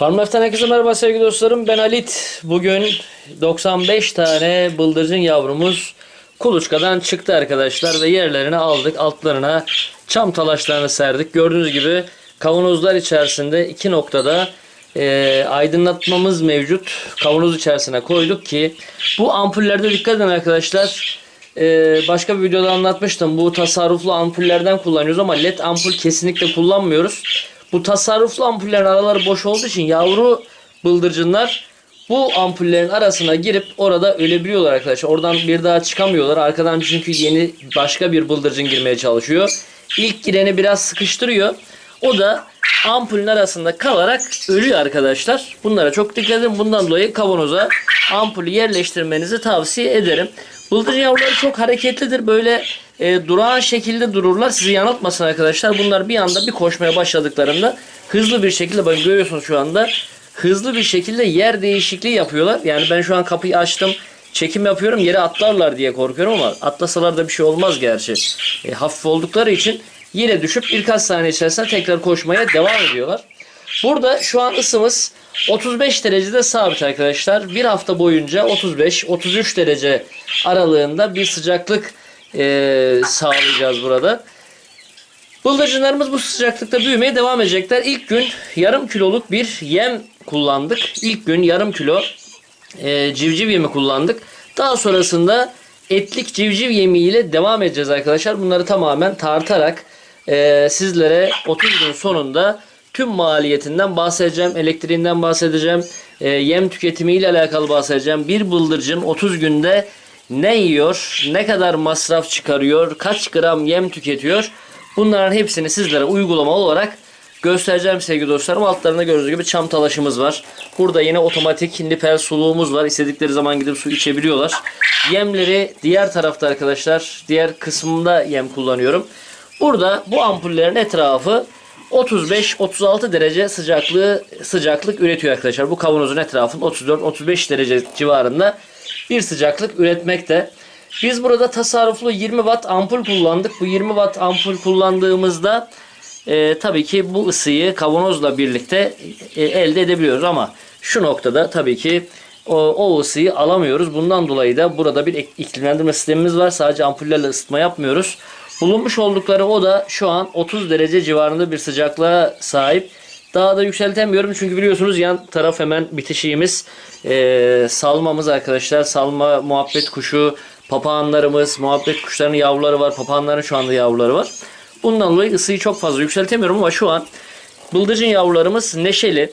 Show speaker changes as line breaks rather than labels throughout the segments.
Farmlife'den herkese merhaba sevgili dostlarım. Ben Halit. Bugün 95 tane bıldırcın yavrumuz kuluçkadan çıktı arkadaşlar ve yerlerini aldık. Altlarına çam talaşlarını serdik. Gördüğünüz gibi kavanozlar içerisinde iki noktada e, aydınlatmamız mevcut. Kavanoz içerisine koyduk ki bu ampullerde dikkat edin arkadaşlar. E, başka bir videoda anlatmıştım. Bu tasarruflu ampullerden kullanıyoruz ama led ampul kesinlikle kullanmıyoruz. Bu tasarruflu ampullerin araları boş olduğu için yavru bıldırcınlar bu ampullerin arasına girip orada ölebiliyorlar arkadaşlar. Oradan bir daha çıkamıyorlar. Arkadan çünkü yeni başka bir bıldırcın girmeye çalışıyor. İlk gireni biraz sıkıştırıyor. O da ampulün arasında kalarak ölüyor arkadaşlar. Bunlara çok dikkat edin. Bundan dolayı kavanoza ampulü yerleştirmenizi tavsiye ederim. Bıldırcın yavruları çok hareketlidir. Böyle e, durağan şekilde dururlar. Sizi yanıltmasın arkadaşlar. Bunlar bir anda bir koşmaya başladıklarında hızlı bir şekilde bakın görüyorsunuz şu anda hızlı bir şekilde yer değişikliği yapıyorlar. Yani ben şu an kapıyı açtım. Çekim yapıyorum yere atlarlar diye korkuyorum ama atlasalar da bir şey olmaz gerçi. E, hafif oldukları için yine düşüp birkaç saniye içerisinde tekrar koşmaya devam ediyorlar. Burada şu an ısımız 35 derecede sabit arkadaşlar. Bir hafta boyunca 35-33 derece aralığında bir sıcaklık e, sağlayacağız burada. Bıldırcınlarımız bu sıcaklıkta büyümeye devam edecekler. İlk gün yarım kiloluk bir yem kullandık. İlk gün yarım kilo e, civciv yemi kullandık. Daha sonrasında etlik civciv yemiyle devam edeceğiz arkadaşlar. Bunları tamamen tartarak e, sizlere 30 gün sonunda tüm maliyetinden bahsedeceğim. Elektriğinden bahsedeceğim. E, yem tüketimiyle alakalı bahsedeceğim. Bir bıldırcın 30 günde ne yiyor, ne kadar masraf çıkarıyor, kaç gram yem tüketiyor. Bunların hepsini sizlere uygulama olarak göstereceğim sevgili dostlarım. Altlarında gördüğünüz gibi çam talaşımız var. Burada yine otomatik nipel suluğumuz var. İstedikleri zaman gidip su içebiliyorlar. Yemleri diğer tarafta arkadaşlar. Diğer kısmında yem kullanıyorum. Burada bu ampullerin etrafı 35-36 derece sıcaklığı sıcaklık üretiyor arkadaşlar. Bu kavanozun etrafında 34-35 derece civarında bir sıcaklık üretmekte. Biz burada tasarruflu 20 watt ampul kullandık. Bu 20 watt ampul kullandığımızda e, tabii ki bu ısıyı kavanozla birlikte e, elde edebiliyoruz ama şu noktada tabii ki o, o ısıyı alamıyoruz. Bundan dolayı da burada bir iklimlendirme sistemimiz var. Sadece ampullerle ısıtma yapmıyoruz. Bulunmuş oldukları oda şu an 30 derece civarında bir sıcaklığa sahip. Daha da yükseltemiyorum çünkü biliyorsunuz yan taraf hemen bitişiğimiz e, salmamız arkadaşlar. Salma muhabbet kuşu, papağanlarımız, muhabbet kuşlarının yavruları var. Papağanların şu anda yavruları var. Bundan dolayı ısıyı çok fazla yükseltemiyorum ama şu an bıldırcın yavrularımız neşeli.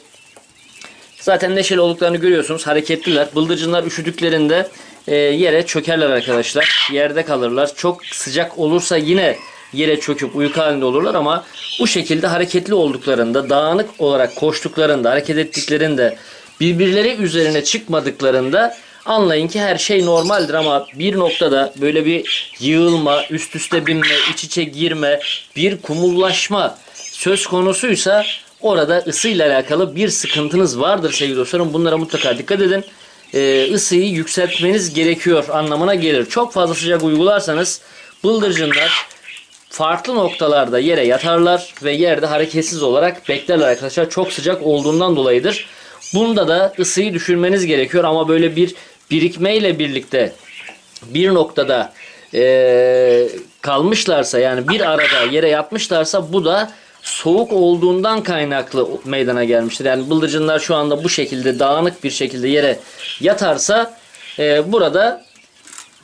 Zaten neşeli olduklarını görüyorsunuz. Hareketliler. Bıldırcınlar üşüdüklerinde e, yere çökerler arkadaşlar. Yerde kalırlar. Çok sıcak olursa yine yere çöküp uyku halinde olurlar ama bu şekilde hareketli olduklarında, dağınık olarak koştuklarında, hareket ettiklerinde, birbirleri üzerine çıkmadıklarında anlayın ki her şey normaldir ama bir noktada böyle bir yığılma, üst üste binme, iç içe girme, bir kumullaşma söz konusuysa orada ısıyla alakalı bir sıkıntınız vardır sevgili dostlarım. Bunlara mutlaka dikkat edin. Ee, ısıyı yükseltmeniz gerekiyor anlamına gelir. Çok fazla sıcak uygularsanız bıldırcınlar farklı noktalarda yere yatarlar ve yerde hareketsiz olarak beklerler arkadaşlar. Çok sıcak olduğundan dolayıdır. Bunda da ısıyı düşürmeniz gerekiyor ama böyle bir birikmeyle birlikte bir noktada eee, kalmışlarsa yani bir arada yere yatmışlarsa bu da soğuk olduğundan kaynaklı meydana gelmiştir. Yani bıldırcınlar şu anda bu şekilde dağınık bir şekilde yere yatarsa eee, burada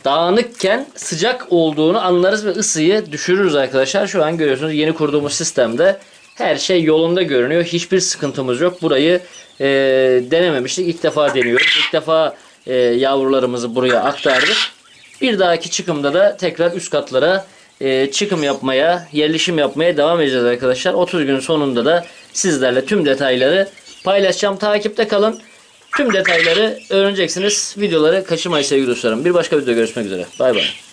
dağınıkken sıcak olduğunu anlarız ve ısıyı düşürürüz arkadaşlar. Şu an görüyorsunuz yeni kurduğumuz sistemde her şey yolunda görünüyor. Hiçbir sıkıntımız yok. Burayı e, denememiştik. İlk defa deniyoruz. İlk defa e, yavrularımızı buraya aktardık. Bir dahaki çıkımda da tekrar üst katlara e, çıkım yapmaya, yerleşim yapmaya devam edeceğiz arkadaşlar. 30 gün sonunda da sizlerle tüm detayları paylaşacağım. Takipte kalın. Tüm detayları öğreneceksiniz. Videoları kaçırmayın sevgili dostlarım. Bir başka videoda görüşmek üzere. Bay bay.